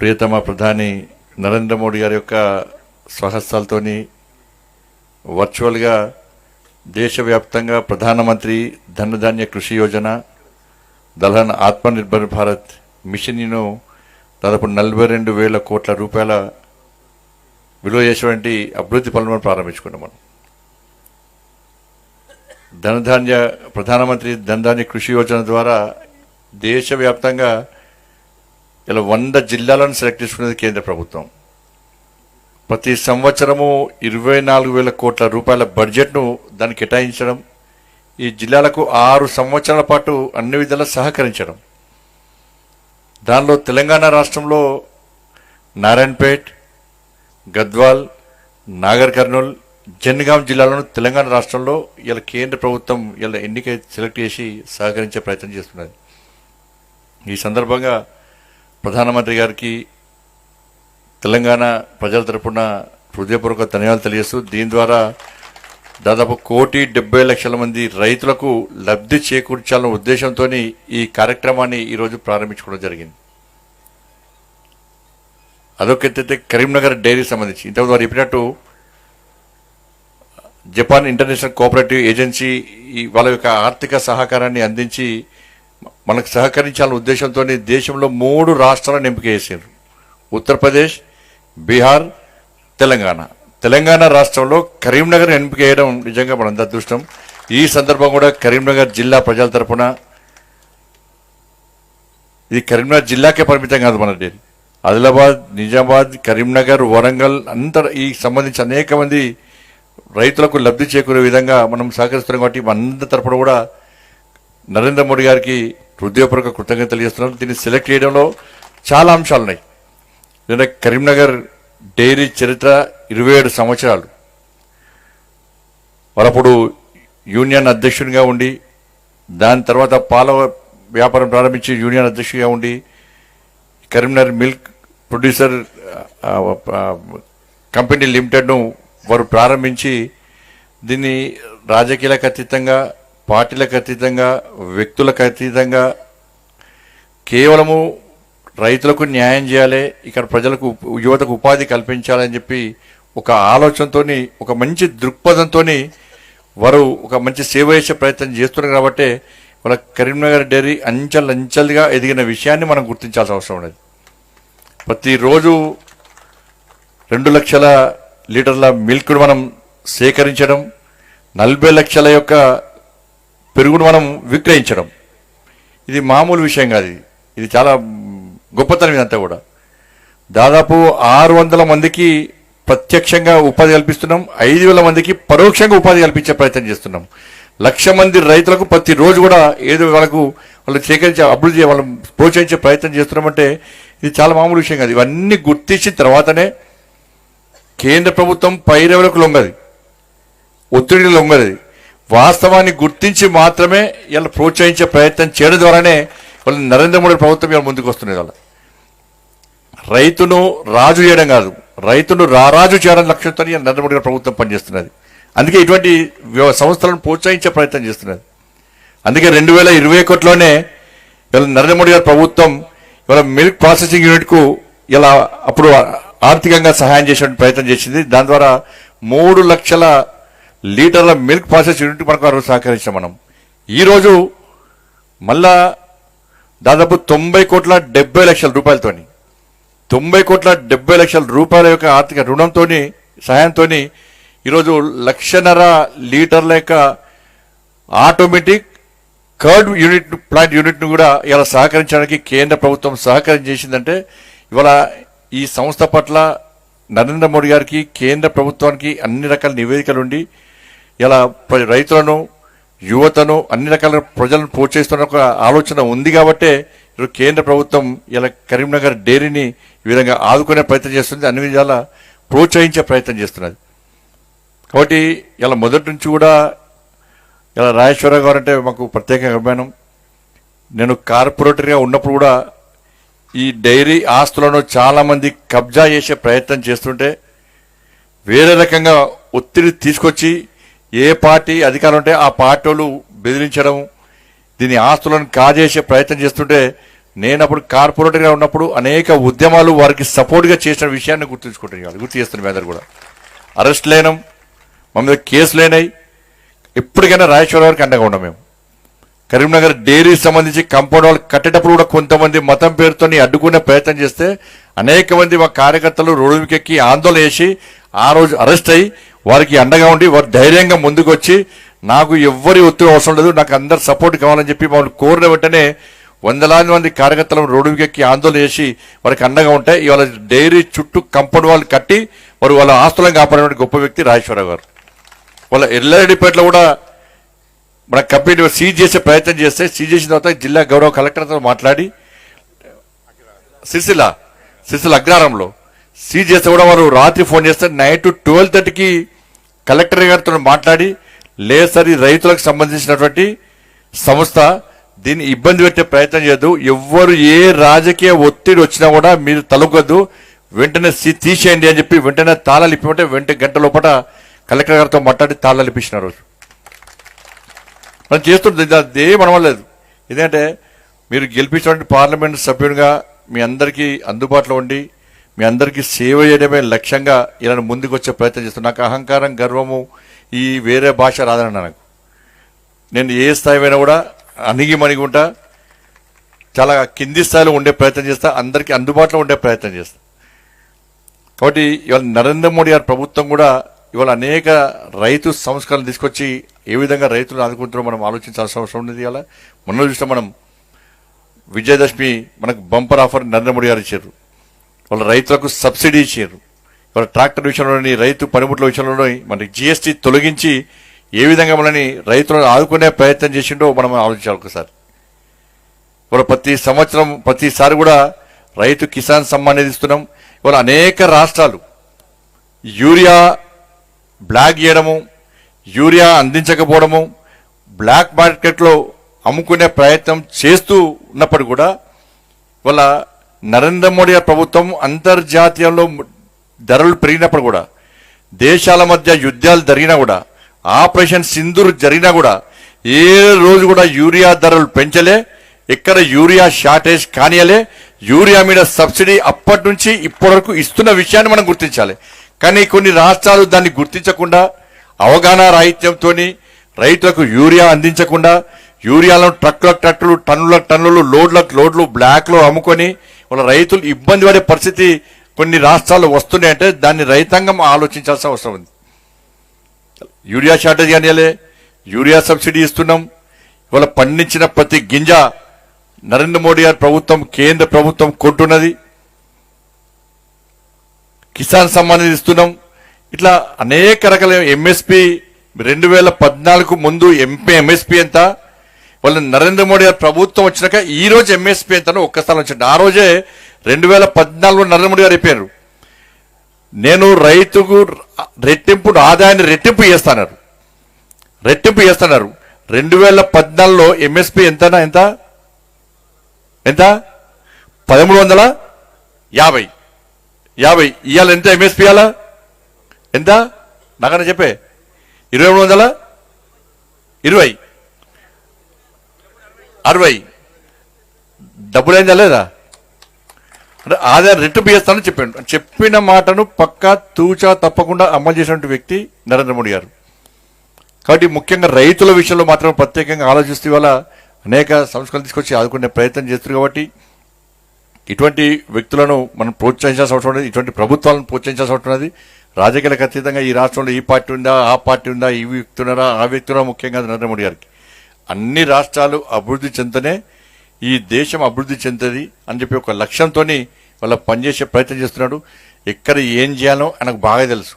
ప్రియతమ ప్రధాని నరేంద్ర మోడీ గారి యొక్క స్వహస్తాలతోని వర్చువల్గా దేశవ్యాప్తంగా ప్రధానమంత్రి ధనధాన్య కృషి యోజన దళహన్ ఆత్మనిర్భర్ భారత్ మిషన్ను దాదాపు నలభై రెండు వేల కోట్ల రూపాయల విలువ చేసేటువంటి అభివృద్ధి పనులను ప్రారంభించుకున్నాం మనం. ధనధాన్య ప్రధానమంత్రి ధనధాన్య కృషి యోజన ద్వారా దేశవ్యాప్తంగా ఇలా వంద జిల్లాలను సెలెక్ట్ చేసుకునేది కేంద్ర ప్రభుత్వం. ప్రతి సంవత్సరము ఇరవై నాలుగు వేల కోట్ల రూపాయల బడ్జెట్ను దానికి కేటాయించడం ఈ జిల్లాలకు ఆరు సంవత్సరాల పాటు అన్ని విధాలా సహకరించడం. దానిలో తెలంగాణ రాష్ట్రంలో నారాయణపేట్ గద్వాల్ నాగర్ కర్నూల్ జన్గాం జిల్లాలను తెలంగాణ రాష్ట్రంలో ఇలా కేంద్ర ప్రభుత్వం ఇలా ఎన్నిక సెలెక్ట్ చేసి సహకరించే ప్రయత్నం చేస్తున్నది. ఈ సందర్భంగా ప్రధానమంత్రి గారికి తెలంగాణ ప్రజల తరపున హృదయపూర్వక ధన్యవాదాలు తెలియజేస్తూ దీని ద్వారా దాదాపు కోటి డెబ్బై లక్షల మంది రైతులకు లబ్ధి చేకూర్చాలన్న ఉద్దేశంతో ఈ కార్యక్రమాన్ని ఈరోజు ప్రారంభించుకోవడం జరిగింది. అదొక కరీంనగర్ డైరీ సంబంధించి. ఇంతకుముందు వారు చెప్పినట్టు జపాన్ ఇంటర్నేషనల్ కోఆపరేటివ్ ఏజెన్సీ వాళ్ళ యొక్క ఆర్థిక సహకారాన్ని అందించి మనకు సహకరించాలన్న ఉద్దేశంతో దేశంలో మూడు రాష్ట్రాలను ఎంపిక చేశారు. ఉత్తరప్రదేశ్ బీహార్ తెలంగాణ. తెలంగాణ రాష్ట్రంలో కరీంనగర్ ఎంపిక చేయడం నిజంగా మన అదృష్టం. ఈ సందర్భం కూడా కరీంనగర్ జిల్లా ప్రజల తరపున. ఇది కరీంనగర్ జిల్లాకే పరిమితం కాదు మన డైరీ ఆదిలాబాద్ నిజామాబాద్ కరీంనగర్ వరంగల్ అంత ఈ సంబంధించి అనేక మంది రైతులకు లబ్ధి చేకూరే విధంగా మనం సహకరిస్తున్నాం కాబట్టి అందరి తరపున కూడా నరేంద్ర మోడీ గారికి హృదయపూర్వక కృతజ్ఞతలు తెలియజేస్తున్నాను. దీన్ని సెలెక్ట్ చేయడంలో చాలా అంశాలు ఉన్నాయి నిన్న కరీంనగర్ డైరీ చరిత్ర ఇరవై ఏడు సంవత్సరాలు. వాళ్ళప్పుడు యూనియన్ అధ్యక్షునిగా ఉండి దాని తర్వాత పాల వ్యాపారం ప్రారంభించి యూనియన్ అధ్యక్షుడిగా ఉండి కరీంనగర్ మిల్క్ ప్రొడ్యూసర్ కంపెనీ లిమిటెడ్ను వారు ప్రారంభించి దీన్ని రాజకీయాలకు అతీతంగా పార్టీలకు అతీతంగా వ్యక్తులకు అతీతంగా కేవలము రైతులకు న్యాయం చేయాలి ఇక్కడ ప్రజలకు యువతకు ఉపాధి కల్పించాలని చెప్పి ఒక ఆలోచనతో ఒక మంచి దృక్పథంతో వారు ఒక మంచి సేవ చేసే ప్రయత్నం చేస్తున్నారు కాబట్టి వాళ్ళ కరీంనగర్ డైరీ అంచెలంచెలుగా ఎదిగిన విషయాన్ని మనం గుర్తించాల్సిన అవసరం ఉండదు ప్రతిరోజు రెండు లక్షల లీటర్ల మిల్క్ను మనం సేకరించడం నలభై లక్షల యొక్క పెరుగును మనం విక్రయించడం. ఇది మామూలు విషయం కాదు ఇది. ఇది చాలా గొప్పతనం ఇదంతా కూడా. దాదాపు ఆరు వందల మందికి ప్రత్యక్షంగా ఉపాధి కల్పిస్తున్నాం. ఐదు వేల మందికి పరోక్షంగా ఉపాధి కల్పించే ప్రయత్నం చేస్తున్నాం. లక్ష మంది రైతులకు ప్రతిరోజు కూడా ఏదో వాళ్ళకు వాళ్ళు సేకరించి అభివృద్ధి వాళ్ళు ప్రోత్సహించే ప్రయత్నం చేస్తున్నామంటే ఇది చాలా మామూలు విషయం కాదు. ఇవన్నీ గుర్తించిన తర్వాతనే కేంద్ర ప్రభుత్వం పైరవులకు లొంగది. ఒత్తిడి లొంగది. వాస్తవాన్ని గుర్తించి మాత్రమే ఇలా ప్రోత్సహించే ప్రయత్నం చేయడం ద్వారానే వాళ్ళు నరేంద్ర మోడీ ప్రభుత్వం ఇలా ముందుకు వస్తుంది వాళ్ళ రైతును రాజు చేయడం కాదు రైతును రారాజు చేయడం లక్ష్యంతో నరేంద్ర మోడీ గారి ప్రభుత్వం పనిచేస్తున్నది. అందుకే ఇటువంటి సంస్థలను ప్రోత్సహించే ప్రయత్నం చేస్తున్నది. అందుకే రెండు వేల ఇరవై ఒకటిలోనే ఇలా నరేంద్ర మోడీ గారి ప్రభుత్వం ఇవాళ మిల్క్ ప్రాసెసింగ్ యూనిట్కు ఇలా అప్పుడు ఆర్థికంగా సహాయం చేసే ప్రయత్నం చేసింది. దాని ద్వారా మూడు లక్షల లీటర్ల మిల్క్ ప్రాసెస్ యూనిట్ మనకు ఆ రోజు సహకరించాం మనం. ఈరోజు మళ్ళా దాదాపు తొంభై కోట్ల డెబ్బై లక్షల రూపాయలతోని తొంభై కోట్ల డెబ్బై లక్షల రూపాయల యొక్క ఆర్థిక రుణంతో సహాయంతో ఈరోజు లక్షన్నర లీటర్ల యొక్క ఆటోమేటిక్ కర్డ్ యూనిట్ ప్లాంట్ యూనిట్ను కూడా ఇలా సహకరించడానికి కేంద్ర ప్రభుత్వం సహకారం చేసిందంటే ఇవాళ ఈ సంస్థ పట్ల నరేంద్ర మోడీ గారికి కేంద్ర ప్రభుత్వానికి అన్ని రకాల నివేదికలు ఉండి ఇలా రైతులను యువతను అన్ని రకాల ప్రజలను ప్రోత్సహిస్తున్న ఒక ఆలోచన ఉంది కాబట్టే ఇప్పుడు కేంద్ర ప్రభుత్వం ఇలా కరీంనగర్ డైరీని ఈ విధంగా ఆదుకునే ప్రయత్నం చేస్తుంది. అన్ని విధాల ప్రోత్సహించే ప్రయత్నం చేస్తున్నది. కాబట్టి ఇలా మొదటి నుంచి కూడా ఇలా రాజేశ్వరరావు గారు అంటే మాకు ప్రత్యేక అభిమానం. నేను కార్పొరేటర్గా ఉన్నప్పుడు కూడా ఈ డైరీ ఆస్తులను చాలామంది కబ్జా చేసే ప్రయత్నం చేస్తుంటే వేరే రకంగా ఒత్తిడి తీసుకొచ్చి ఏ పార్టీ అధికారం ఉంటే ఆ పార్టీ బెదిరించడం దీని ఆస్తులను కాజేసే ప్రయత్నం చేస్తుంటే నేను అప్పుడు కార్పొరేటర్గా ఉన్నప్పుడు అనేక ఉద్యమాలు వారికి సపోర్ట్గా చేసిన విషయాన్ని గుర్తుంచుకుంటున్నాను గుర్తు చేస్తున్న మీద కూడా. అరెస్ట్ లేనం మా మీద కేసులు లేనాయి ఎప్పటికైనా రాజేశ్వర గారికి అండగా ఉన్నాం మేము. కరీంనగర్ డైరీకి సంబంధించి కంపౌండ్ వాళ్ళు కట్టేటప్పుడు కూడా కొంతమంది మతం పేరుతో అడ్డుకునే ప్రయత్నం చేస్తే అనేక మంది మా కార్యకర్తలు రోడ్డుకెక్కి ఆందోళన చేసి ఆ రోజు అరెస్ట్ అయ్యి వారికి అండగా ఉండి వారు ధైర్యంగా ముందుకు వచ్చి నాకు ఎవ్వరి ఒత్తిడి అవసరం లేదు నాకు అందరు సపోర్ట్ కావాలని చెప్పి మమ్మల్ని కోరిన వెంటనే వందలాది మంది కార్యకర్తలను రోడ్డుకెక్కి ఆందోళన చేసి వారికి అండగా ఉంటాయి ఇవాళ డైరీ చుట్టూ కంపౌండ్ వాళ్ళు కట్టి వారు వాళ్ళ ఆస్తులను కాపాడిన గొప్ప వ్యక్తి రాజేశ్వరరావు గారు. వాళ్ళ ఎల్లారెడ్డిపేటలో కూడా మన కంపెనీ సీజ్ చేసే ప్రయత్నం చేస్తే సీజ్ చేసిన తర్వాత జిల్లా గౌరవ కలెక్టర్తో మాట్లాడి సిరిసిల్ల సిరిసిల్ల అగ్రారంలో సీజ్ చేస్తే కూడా వారు రాత్రి ఫోన్ చేస్తే నైట్ ట్వెల్వ్ థర్టీకి కలెక్టర్ గారితో మాట్లాడి లేదు సార్ ఈ రైతులకు సంబంధించినటువంటి సంస్థ దీన్ని ఇబ్బంది పెట్టే ప్రయత్నం చేయొద్దు. ఎవ్వరు ఏ రాజకీయ ఒత్తిడి వచ్చినా కూడా మీరు తలకొద్దు వెంటనే సీ- తీసేయండి అని చెప్పి వెంటనే తాళాలు ఇప్పమంటే వెంట గంట లోపల కలెక్టర్ గారితో మాట్లాడి తాళాలు ఇప్పించిన రోజు. మనం చేస్తుంది అదే మనం లేదు ఎందుకంటే మీరు గెలిపించినటువంటి పార్లమెంట్ సభ్యునిగా మీ అందరికీ అందుబాటులో ఉండి మీ అందరికీ సేవ చేయడమే లక్ష్యంగా ఇలా ముందుకు వచ్చే ప్రయత్నం చేస్తాను నాకు అహంకారం గర్వము ఈ వేరే భాష రాదన్న నాకు. నేను ఏ స్థాయి అయినా కూడా అణిగి మణిగి ఉంటా. చాలా కింది స్థాయిలో ఉండే ప్రయత్నం చేస్తా. అందరికీ అందుబాటులో ఉండే ప్రయత్నం చేస్తా. కాబట్టి ఇవాళ నరేంద్ర మోడీ గారి ప్రభుత్వం కూడా ఇవాళ అనేక రైతు సంస్కరణలు తీసుకొచ్చి ఏ విధంగా రైతులను ఆదుకుంటారో మనం ఆలోచించాల్సిన అవసరం ఉంది ఇవాళ. మొన్న చూసిన మనం విజయదశమి మనకు బంపర్ ఆఫర్ నరేంద్ర మోడీ గారు ఇచ్చారు. వాళ్ళ రైతులకు సబ్సిడీ ఇచ్చారు. వాళ్ళ ట్రాక్టర్ విషయంలోని రైతు పనిముట్ల విషయంలోని మనకి జిఎస్టీ తొలగించి ఏ విధంగా మనని రైతులను ఆదుకునే ప్రయత్నం చేసిండో మనం ఆలోచించాలి ఒకసారి. ఇవాళ ప్రతి సంవత్సరం ప్రతిసారి కూడా రైతు కిసాన్ సమ్మాన్ నిధి ఇస్తున్నాం. ఇవాళ అనేక రాష్ట్రాలు యూరియా బ్లాక్ చేయడము యూరియా అందించకపోవడము బ్లాక్ మార్కెట్లో అమ్ముకునే ప్రయత్నం చేస్తూ ఉన్నప్పుడు కూడా వాళ్ళ నరేంద్ర మోడీ ప్రభుత్వం అంతర్జాతీయంలో ధరలు పెరిగినప్పుడు కూడా దేశాల మధ్య యుద్ధాలు జరిగినా కూడా ఆపరేషన్ సింధూర్ జరిగినా కూడా ఏ రోజు కూడా యూరియా ధరలు పెంచలే ఎక్కడ యూరియా షార్టేజ్ కానియలే యూరియా మీద సబ్సిడీ అప్పటి నుంచి ఇప్పటి వరకు ఇస్తున్న విషయాన్ని మనం గుర్తించాలి. కానీ కొన్ని రాష్ట్రాలు దాన్ని గుర్తించకుండా అవగాహన రాహిత్యంతో రైతులకు యూరియా అందించకుండా యూరియాలను ట్రక్కులకు ట్రక్కులు టన్నుల టన్నులు లోడ్లకు లోడ్లు బ్లాక్లో అమ్ముకొని వాళ్ళ రైతులు ఇబ్బంది పడే పరిస్థితి కొన్ని రాష్ట్రాలు వస్తున్నాయంటే దాన్ని రైతాంగం ఆలోచించాల్సిన అవసరం ఉంది. యూరియా షార్టేజ్ కానియలే యూరియా సబ్సిడీ ఇస్తున్నాం. ఇవాళ పండించిన ప్రతి గింజ నరేంద్ర మోడీ గారి ప్రభుత్వం కేంద్ర ప్రభుత్వం కొంటున్నది. కిసాన్ సమ్మాన్ ఇస్తున్నాం. ఇట్లా అనేక రకాల ఎంఎస్పి రెండు వేల పద్నాలుగు ముందు ఎంపీ ఎంఎస్పి ఎంత వాళ్ళు నరేంద్ర మోడీ గారు ప్రభుత్వం వచ్చినాక ఈ రోజు ఎంఎస్పీ అంతా ఒక్క స్థలం వచ్చింది. ఆ రోజే రెండు వేల పద్నాలుగులో నరేంద్ర మోడీ గారు అయిపోయారు నేను రైతుకు రెట్టింపు ఆదాయాన్ని రెట్టింపు చేస్తాన్నారు రెట్టింపు చేస్తున్నారు రెండు వేల పద్నాలుగులో ఎంఎస్పి ఎంతనా ఎంత? ఎంత? పదమూడు వందల యాభై. యాభై. ఇవాళ ఎంత ఎంఎస్పీ ఇవాళ? ఎంత? నాకన్నా చెప్పే. ఇరవై మూడు వందల ఇరవై. అరవై. డబ్బులు లేదా అంటే ఆదాయం రెట్టింపు చేస్తానని చెప్పాడు చెప్పిన మాటను పక్కా తూచా తప్పకుండా అమలు చేసినటువంటి వ్యక్తి నరేంద్ర మోడీ గారు. కాబట్టి ముఖ్యంగా రైతుల విషయంలో మాత్రం ప్రత్యేకంగా ఆలోచిస్తూ ఇవాళ అనేక సంస్కరణలు తీసుకొచ్చి ఆదుకునే ప్రయత్నం చేస్తున్నారు కాబట్టి ఇటువంటి వ్యక్తులను మనం ప్రోత్సహించాల్సిన అవసరం ఉన్నది. ఇటువంటి ప్రభుత్వాలను ప్రోత్సహించాల్సిన అవసరం ఉన్నది. రాజకీయాలకు అతీతంగా ఈ రాష్ట్రంలో ఈ పార్టీ ఉందా ఆ పార్టీ ఉందా ఈ వ్యక్తున్నారా ఆ వ్యక్తి ముఖ్యంగా నరేంద్ర మోడీ గారికి. అన్ని రాష్ట్రాలు అభివృద్ధి చెందనే ఈ దేశం అభివృద్ధి చెందుతుంది అని చెప్పి ఒక లక్ష్యంతో వాళ్ళ పనిచేసే ప్రయత్నం చేస్తున్నాడు. ఎక్కడ ఏం చేయాలో ఆయనకు బాగా తెలుసు.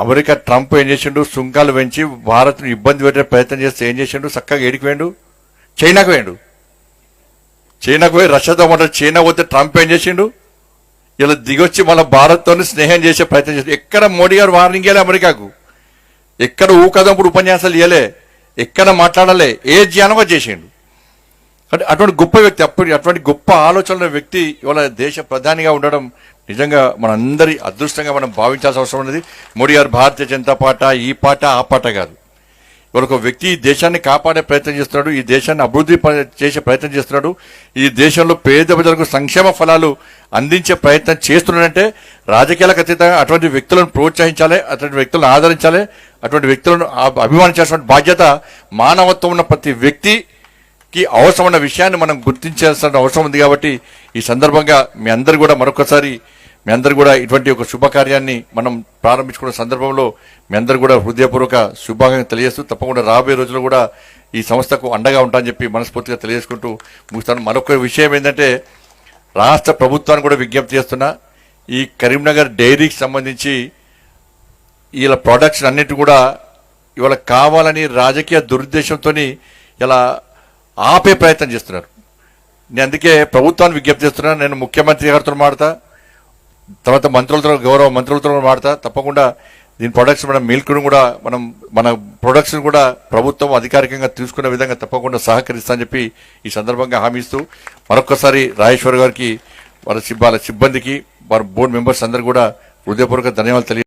అమెరికా ట్రంప్ ఏం చేసిండు? సుంకాలు పెంచి భారత్ను ఇబ్బంది పెట్టే ప్రయత్నం చేస్తే ఏం చేసిండు? చక్కగా ఏడికి వేయండు చైనాకు వేయండు చైనాకు పోయి రష్యాతో మాట చైనా పోతే ట్రంప్ ఏం చేసిండు? ఇలా దిగొచ్చి మన భారత్తో స్నేహం చేసే ప్రయత్నం చేసిండు. ఎక్కడ మోడీ గారు వార్నింగ్ ఇవ్వలే అమెరికాకు? ఎక్కడ ఊకదంపుడు ఉపన్యాసాలు ఇవ్వలే ఎక్కడ మాట్లాడలే ఏ జ్ఞానమో చేసిండు. అంటే అటువంటి గొప్ప వ్యక్తి అప్పుడు అటువంటి గొప్ప ఆలోచనల వ్యక్తి ఇవాళ దేశ ప్రధానిగా ఉండడం నిజంగా మనందరి అదృష్టంగా మనం భావించాల్సిన అవసరం ఉన్నది. మోడీ గారు భారతీయ జనతా పార్టీ ఈ పాట ఆ పాట కాదు. ఇవాళ ఒక వ్యక్తి ఈ దేశాన్ని కాపాడే ప్రయత్నం చేస్తున్నాడు ఈ దేశాన్ని అభివృద్ధి చేసే ప్రయత్నం చేస్తున్నాడు ఈ దేశంలో పేద ప్రజలకు సంక్షేమ ఫలాలు అందించే ప్రయత్నం చేస్తున్నాడంటే రాజకీయాలకు అతీతంగా అటువంటి వ్యక్తులను ప్రోత్సహించాలి అటువంటి వ్యక్తులను ఆదరించాలి అటువంటి వ్యక్తులను ఆ- అభిమానించాల్సిన బాధ్యత మానవత్వం ఉన్న ప్రతి వ్యక్తికి అవసరమైన విషయాన్ని మనం గుర్తించాల్సిన అవసరం ఉంది కాబట్టి ఈ సందర్భంగా మీ అందరు కూడా మరొకసారి మీ అందరు కూడా ఇటువంటి ఒక శుభకార్యాన్ని మనం ప్రారంభించుకున్న సందర్భంలో మీ అందరు కూడా హృదయపూర్వక శుభాకాంక్షలు తెలియజేస్తూ తప్పకుండా రాబోయే రోజుల్లో కూడా ఈ సంస్థకు అండగా ఉంటానని చెప్పి మనస్ఫూర్తిగా తెలియజేసుకుంటూ ముగిస్తాను. మరొక విషయం ఏంటంటే రాష్ట్ర ప్రభుత్వాన్ని కూడా విజ్ఞప్తి చేస్తున్నా ఈ కరీంనగర్ డైరీకి సంబంధించి వీళ్ళ ప్రొడక్ట్స్ అన్నిటి కూడా ఇవాళ కావాలని రాజకీయ దురుద్దేశంతో ఇలా ఆపే ప్రయత్నం చేస్తున్నారు. నేను అందుకే ప్రభుత్వాన్ని విజ్ఞప్తి చేస్తున్నాను నేను ముఖ్యమంత్రి గారితో మాడతా తర్వాత మంత్రులతో గౌరవ మంత్రులతో మాడతా తప్పకుండా దీని ప్రొడక్ట్స్ మనం మిల్క్ను కూడా మనం మన ప్రొడక్ట్స్ని కూడా ప్రభుత్వం అధికారికంగా తీసుకునే విధంగా తప్పకుండా సహకరిస్తానని చెప్పి ఈ సందర్భంగా హామీ ఇస్తూ మరొకసారి రాజేశ్వర్ గారికి వాళ్ళ సిబ్బంది సిబ్బందికి వారి బోర్డు మెంబర్స్ అందరు కూడా హృదయపూర్వక ధన్యవాదాలు తెలియ